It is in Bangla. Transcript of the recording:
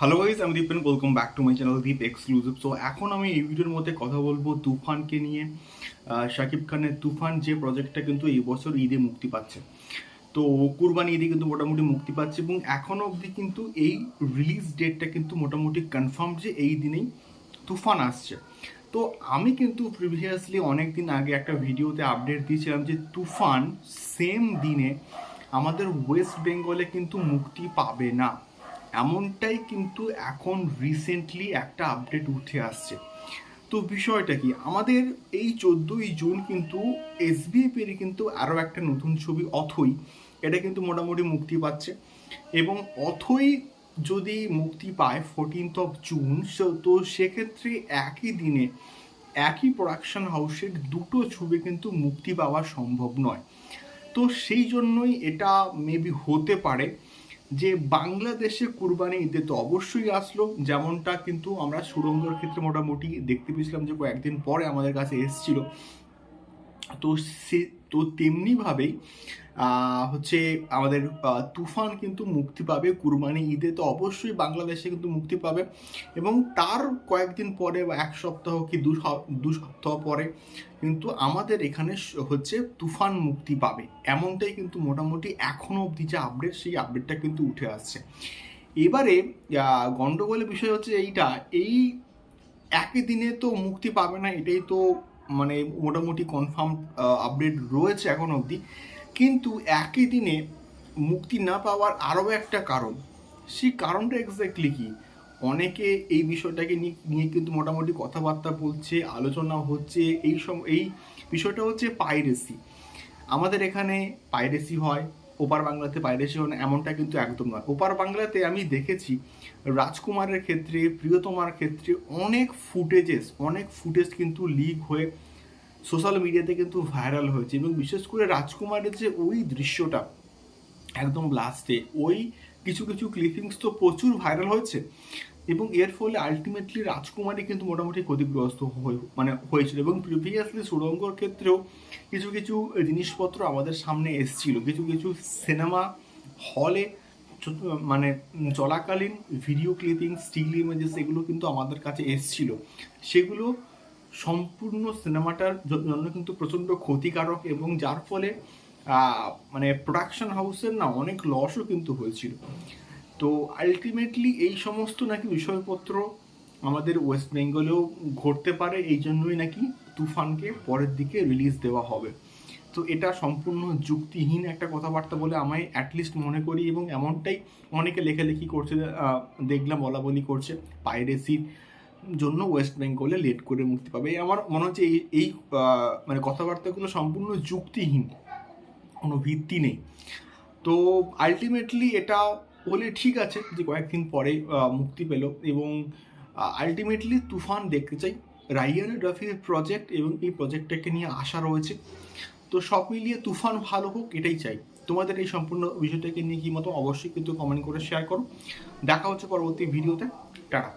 হ্যালো গাইজ আমি Dipen welcome back to my channel Deep exclusive so এখন আমি এই ভিডিওর মধ্যে কথা বলব তুফানকে নিয়ে। শাকিব খানের তুফান যে প্রজেক্টটা কিন্তু এই বছর ঈদে মুক্তি পাচ্ছে। তো, কুরবানি ঈদে কিন্তু মোটামুটি মুক্তি পাচ্ছে এবং এখনও অবধি কিন্তু এই রিলিজ ডেটটা কিন্তু মোটামুটি কনফার্ম যে এই দিনেই তুফান আসছে। তো, আমি কিন্তু প্রিভিয়াসলি অনেক দিন আগে একটা ভিডিওতে আপডেট দিয়েছিলাম যে তুফান সেম দিনে আমাদের ওয়েস্ট বেঙ্গলে কিন্তু মুক্তি পাবে না। এমনটাই কিন্তু এখন রিসেন্টলি একটা আপডেট উঠে আসছে। তো বিষয়টা কি? আমাদের এই চোদ্দোই জুন কিন্তু এসবিএফেরই কিন্তু আরও একটা নতুন ছবি অথই, এটা কিন্তু মোটামুটি মুক্তি পাচ্ছে। এবং অথই যদি মুক্তি পায় ফোরটিন্থ অফ জুন তো সেক্ষেত্রে একই দিনে একই প্রোডাকশন হাউসের দুটো ছবি কিন্তু মুক্তি পাওয়া সম্ভব নয়। তো সেই জন্যই এটা মেবি হতে পারে। যে বাংলাদেশে কুরবানি ঈদে তো অবশ্যই আসলো। যেমনটা কিন্তু আমরা সুরঙ্গর ক্ষেত্রে মোটামুটি দেখতে পেয়েছিলাম যে কয়েকদিন পরে আমাদের কাছে এসছিল। তো সে তো তেমনিভাবেই হচ্ছে আমাদের তুফান কিন্তু মুক্তি পাবে কুরবানি ঈদে তো অবশ্যই বাংলাদেশে কিন্তু মুক্তি পাবে এবং তার কয়েকদিন পরে বা এক সপ্তাহ কি দু দু সপ্তাহ পরে কিন্তু আমাদের এখানে হচ্ছে তুফান মুক্তি পাবে। এমনটাই কিন্তু মোটামুটি এখনও অবধি যে আপডেট সেই আপডেটটা কিন্তু উঠে আসছে। এবারে আহ, গন্ডগোলের বিষয় হচ্ছে এইটা এই একই দিনে তো মুক্তি পাবে না এটাই তো মানে মোটামুটি কনফার্ম আপডেট রয়েছে এখন অবধি। কিন্তু একই দিনে মুক্তি না পাওয়ার আরও একটা কারণ। সেই কারণটা এক্স্যাক্টলি কী? অনেকে এই বিষয়টাকে নিয়ে কিন্তু মোটামুটি কথাবার্তা বলছে, আলোচনা হচ্ছে, এই সম, এই বিষয়টা হচ্ছে পাইরেসি আমাদের এখানে পাইরেসি হয় ওপার বাংলাতে পাইরেসি হয় না এমনটা কিন্তু একদম নয়। ওপার বাংলাতে আমি দেখেছি রাজকুমারের ক্ষেত্রে, প্রিয়তমার ক্ষেত্রে অনেক ফুটেজেস, অনেক ফুটেজ কিন্তু লিক হয়ে সোশ্যাল মিডিয়াতে কিন্তু ভাইরাল হয়েছে এবং বিশেষ করে রাজকুমারের যে ওই দৃশ্যটা একদম লাস্টে ওই কিছু কিছু ক্লিপিংস তো প্রচুর ভাইরাল হয়েছে। এবং এর ফলে আলটিমেটলি রাজকুমারী কিন্তু মোটামুটি ক্ষতিগ্রস্ত হয়ে মানে হয়েছিল। এবং প্রিভিয়াসলি সুরঙ্গর ক্ষেত্রেও কিছু কিছু জিনিসপত্র আমাদের সামনে এসছিল। কিছু কিছু সিনেমা হলে মানে চলাকালীন ভিডিও ক্লিপিং স্টিল ইমেজেস এগুলো কিন্তু আমাদের কাছে এসছিল। সেগুলো সম্পূর্ণ সিনেমাটার জন্য কিন্তু প্রচণ্ড ক্ষতিকারক এবং যার ফলে মানে প্রোডাকশন হাউসের না অনেক লসও কিন্তু হয়েছিল। তো আলটিমেটলি এই সমস্ত নাকি বিষয়পত্র আমাদের ওয়েস্ট বেঙ্গলেও ঘটতে পারে, এই জন্যই নাকি তুফানকে পরের দিকে রিলিজ দেওয়া হবে। তো এটা সম্পূর্ণ যুক্তিহীন একটা কথাবার্তা বলে আমায় অ্যাটলিস্ট মনে করি এবং এমনটাই অনেকে লেখালেখি করছে দেখলাম বলা বলি করছে। পাইরেসির জন্য ওয়েস্ট বেঙ্গলে লেট করে মুক্তি পাবে। আমার মনে হচ্ছে এই এই মানে কথাবার্তাগুলো সম্পূর্ণ যুক্তিহীন, কোনো ভিত্তি নেই। তো আলটিমেটলি এটা হলে ঠিক আছে যে কয়েকদিন পরে মুক্তি পেল এবং আলটিমেটলি তুফান দেখতে চাই। রাইয়ান রফির প্রজেক্ট এবং এই প্রজেক্টটাকে নিয়ে আশা রয়েছে। তো সব মিলিয়ে তুফান ভালো হোক, এটাই চাই। তোমাদের এই সম্পূর্ণ বিষয়টাকে নিয়ে কি মতো অবশ্যই কিন্তু কমেন্ট করে শেয়ার করো। দেখা হচ্ছে পরবর্তী ভিডিওতে টাটা।